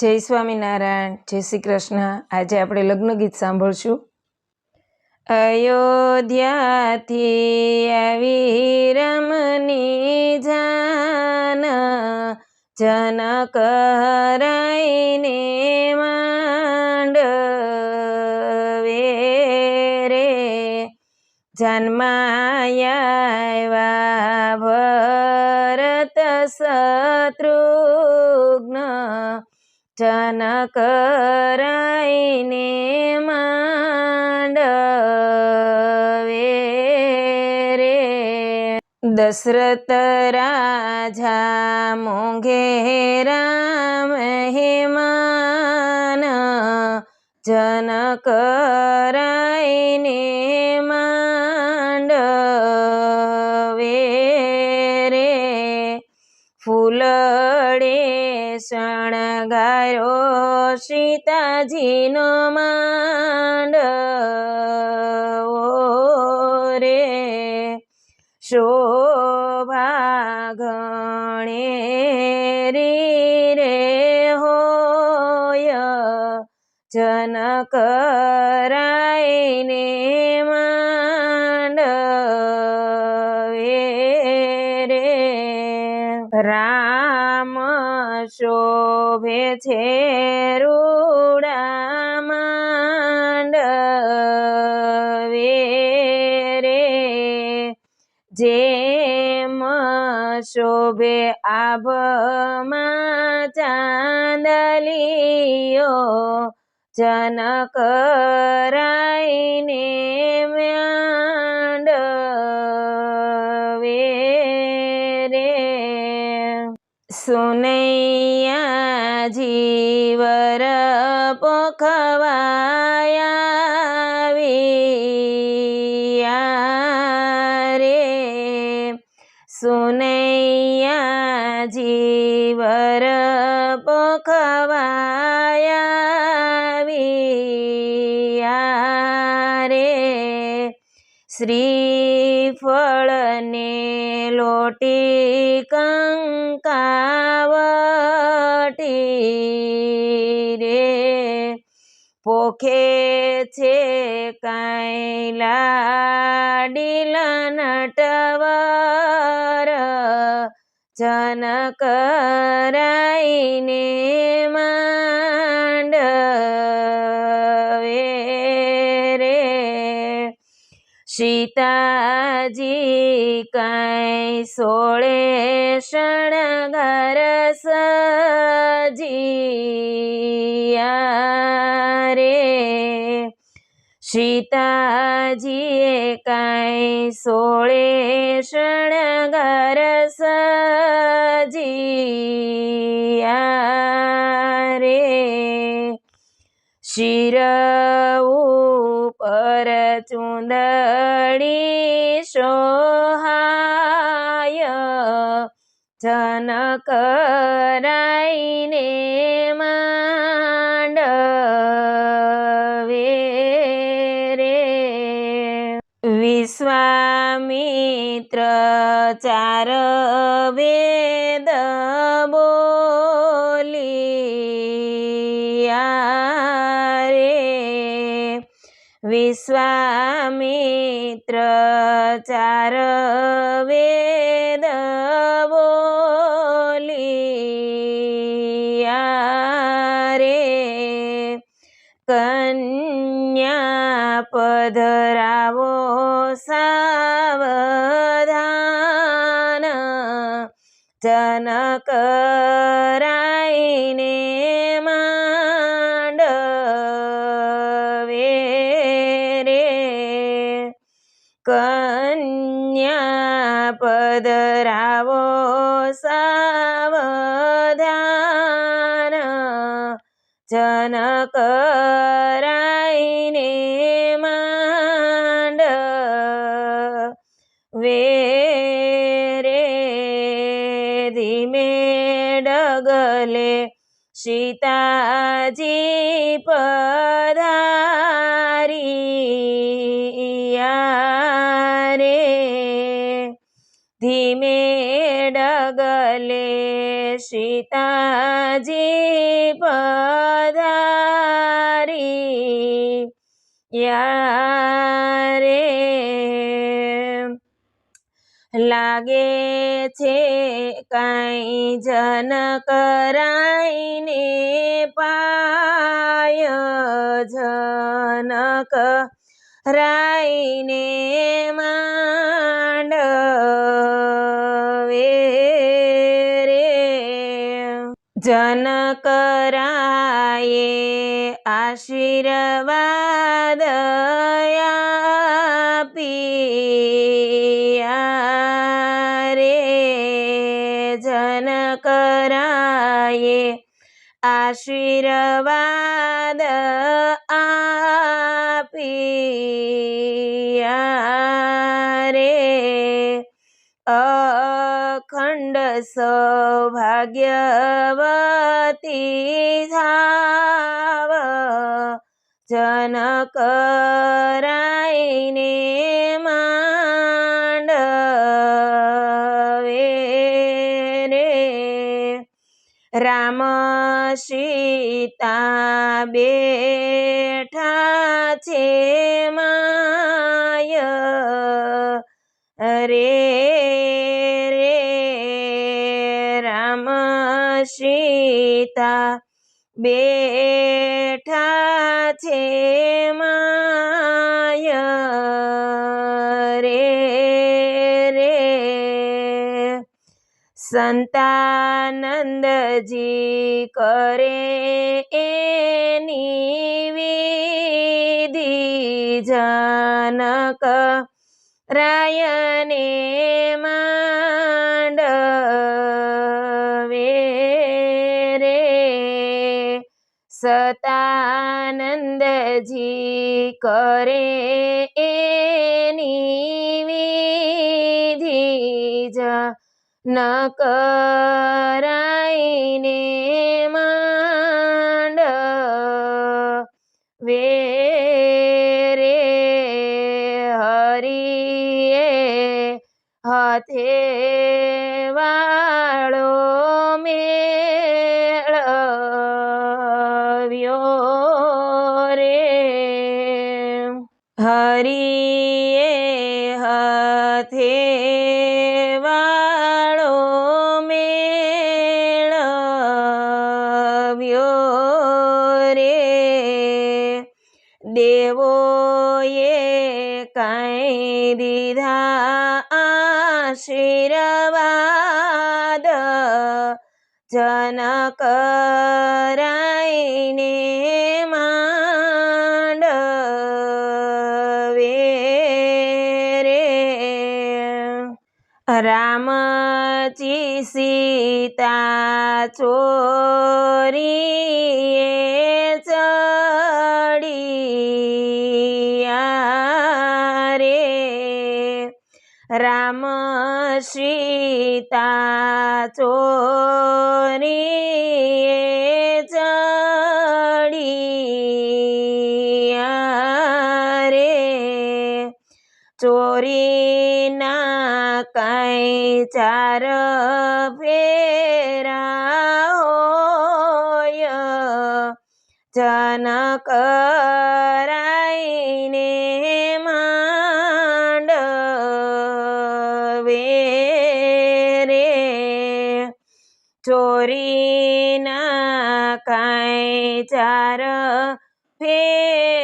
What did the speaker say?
જય સ્વામિનારાયણ, જય શ્રી કૃષ્ણ. આજે આપણે લગ્ન ગીત સાંભળશું. અયોધ્યાથી આવી રમની જાન જનક રાઈને માંડવે રે. જન્માયા ભરત શત્રુઘ્ન જનક રાઈને માંડવે રે. દશરથ રાજા મોંઘે રામ હેમાન જનક રાઈને માંડવે રે. ફૂલડે શણગારો સીતાજીનો માંડવો રે શોભા ગણેરી રે હોય જનક રાયને રામ શોભે છે રૂડા માંડવે રે. જેમ શોભે આભમાં ચાંદલિયો જનક રાયને માંડવે સુનૈયા જીવર પોખવાયા રે સુનૈયા જીવર પોખવાયા રે શ્રીફળને લોટી કંકાવટી રે. પોખે છે કાંઈ લાડીલા નટવર જન કરાઈને માંડવે સીતાજી કઈ સોળે શણગાર સજીયા રે? સીતાજીએ કઈ સોળે શણગાર સજીયા રે? શિર ચુંદડી સોહાય જનક રાઈને વિશ્વામિત્ર ચાર વેદ રે. કન્યા પધરાવો સાવધાન જનક રાઈને કન્યા પધરાવો સાવધાન જનક રાઈને માંડવે રે ધીમે ડગલે સીતાજી પધારિયા ધીમે ડગલે સીતાજી પધારી. યારે લાગે છે કાંઈ જન કરાઈને પાય જનક રાઈને માંડવે જનકરાયે આશીર્વાદ રે જન કરાયે આશીર્વાદ આપ્યા સૌભાગ્યવતી થાવ જનકરાયને માંડવે રે રામ સીતા બેઠા છે માય રે સીતા બેઠા છે માય રે રે. સંતાનંદજી કરે એની વિધિ જનક રાયને માંડવે સતાનંદજી કરે એની વિધિ ન કરાઈને માંડ વે રે હરિએ હાથે હરિએ હથે વાળો મેળવ્યો રે. દેવોએ કાંઈ દીધા આશીર્વાદ જનક રાઈને માંડવે રામજી સીતા ચોરીએ ચડિયા રે રામ સીતા ચોરીએ ચાર ફેરા હોય જનક રાયને માંડવે રે. ચોરીના કાંઈ ચાર ફેરા